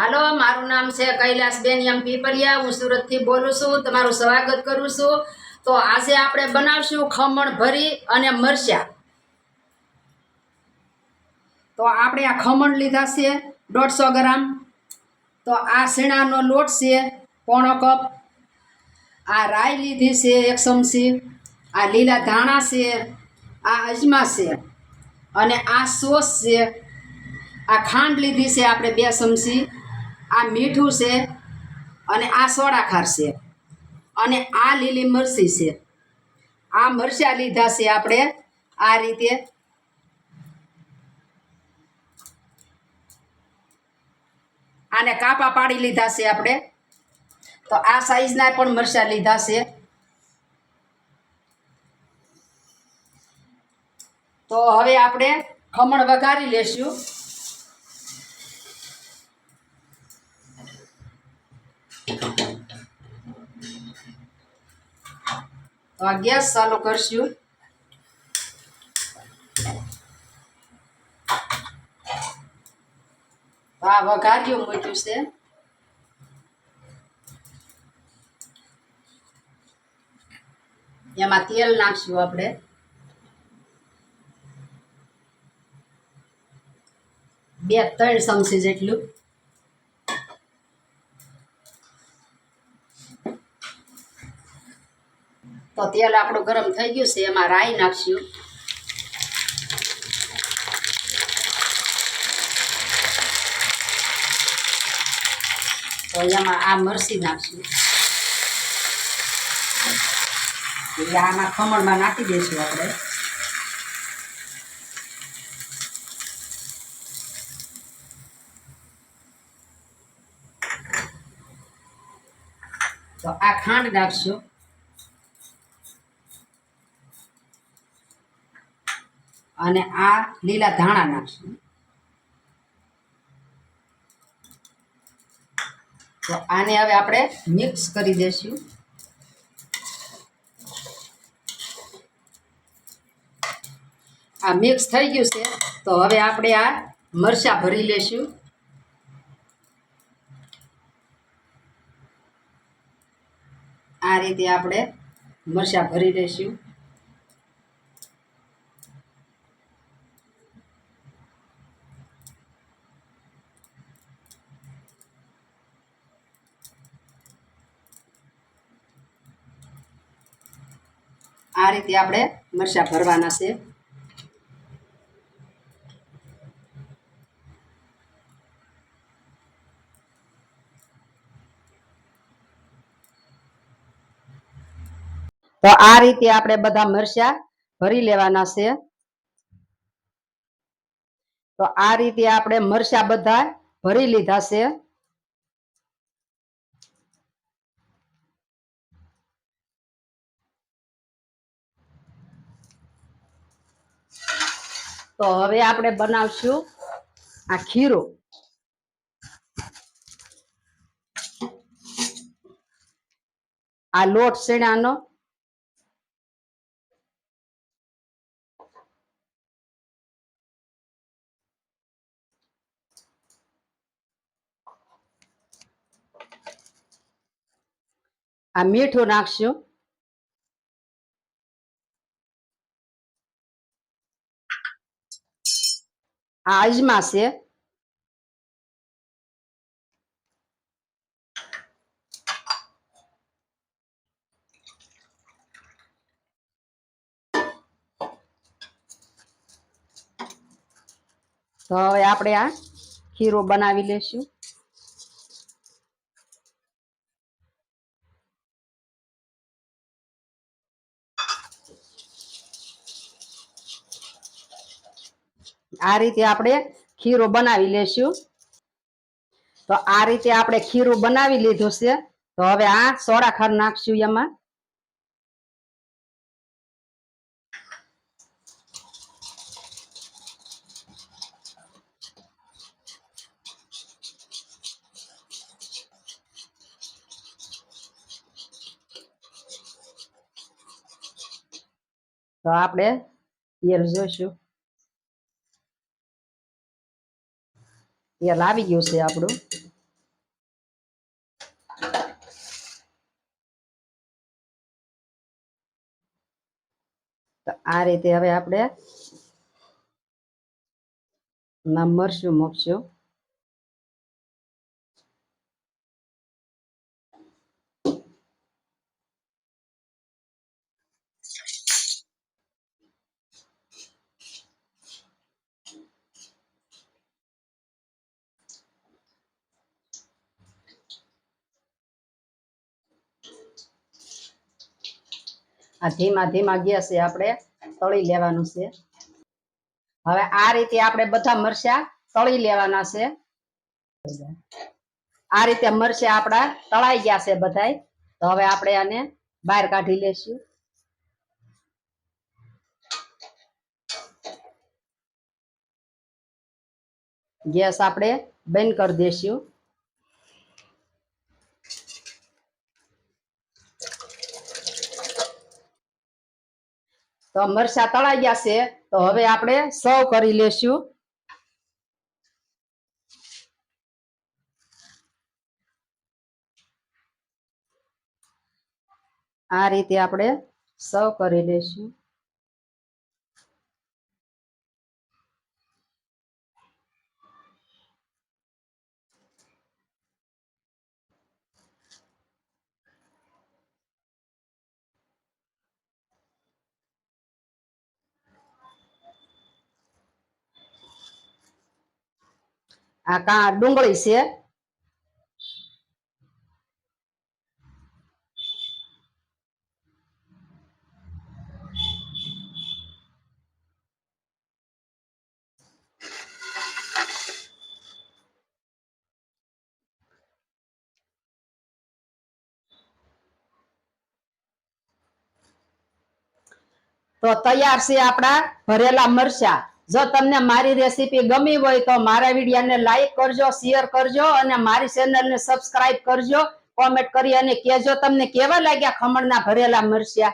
હાલો, મારું નામ છે કૈલાસબેન એમ પીપરિયા હું સુરતથી બોલું છું, તમારું સ્વાગત કરું છું. તો આજે આપણે બનાવશું ખમણ ભરી અને મરચાં. તો આપણે આ ખમણ લીધા છે દોઢસો ગ્રામ. તો આ શીણાનો લોટ છે પોણો કપ. આ રાઈ લીધી છે એક ચમચી. આ લીલા ધાણા છે, આ અજમા છે અને આ સોસ છે. આ ખાંડ લીધી છે આપણે બે ચમચી. આ મીઠું છે અને આ સોડા ખાર છે અને આ લીલી મરચી છે. આ મરચાં લીધા છે આપણે આ રીતે. આને કાપા પાડી લીધા છે આપણે. તો આ સાઈઝના પણ મરચાં લીધા છે. તો હવે આપણે ખમણ વઘારી લેશું. તો આ ગેસ ચાલુ કરશું. આ વઘાર્યું મૂક્યું છે. એમાં તેલ નાખશું આપણે. બે, ત્રણ ચમચી જેટલું. તો તેલ આપણું ગરમ થઈ ગયું છે, એમાં રાઈ નાખશું. તો એમાં આ મરસી નાખશું. એટલે આમાં ખમણમાં નાખી દઈશું આપણે. તો આ ખાંડ નાખશું. અને આ લીલા ધાણા નાખશું તો આને હવે આપણે મિક્સ કરી દઈશું આ મિક્સ થઈ ગયું છે, તો હવે આપણે આ મરચાં ભરી લેશું. આ રીતે આપણે મરચાં ભરી લઈશું આ રીતે આપણે મરચાં ભરવાના છે. તો આ રીતે આપણે બધા મરચા ભરી લેવાના છે. તો આ રીતે આપણે મરચા બધા ભરી લીધા છે. તો હવે આપણે બનાવશું આ ખીરો. આ લોટ શેણાનો. આ મીઠું નાખશું. આ અજમા છે. તો હવે આપણે આ ખીરો બનાવી લેશું. આ રીતે આપણે ખીરો બનાવી લેશું. તો આ રીતે આપણે ખીરું બનાવી લીધું છે. તો હવે આ સોડા ખાર નાખશું એમાં. તો આપણે તેલ જોઈશું તેલ આવી ગયું છે આપણું. તો આ રીતે હવે આપણે ના મરશું મૂકશું આ ધીમા ધીમા ગેસે આપણે, તળી લેવાનું છે. હવે આ રીતે આપણે બધા મરચા તળી લેવાના છે. આ રીતે મરચા આપણા તળાઈ ગયા છે બધાય. તો હવે આપણે આને બહાર કાઢી લેશું. ગેસ આપણે બંધ કરી દેશું. તો મરચા તળાઈ ગયા છે. તો હવે આપણે સર્વ કરી લેશું. આ રીતે આપણે સર્વ કરી લેશું. આ કા ડુંગળી છે તો તૈયાર છે આપણા ભરેલા મરચા જો તમને મારી રેસીપી ગમી હોય તો મારા વિડીયોને લાઈક કરજો શેર કરજો અને મારી ચેનલને સબસ્ક્રાઇબ કરજો. કોમેન્ટ કરી અને કહેજો તમને કેવા લાગ્યા ખમણના ભરેલા મરચા.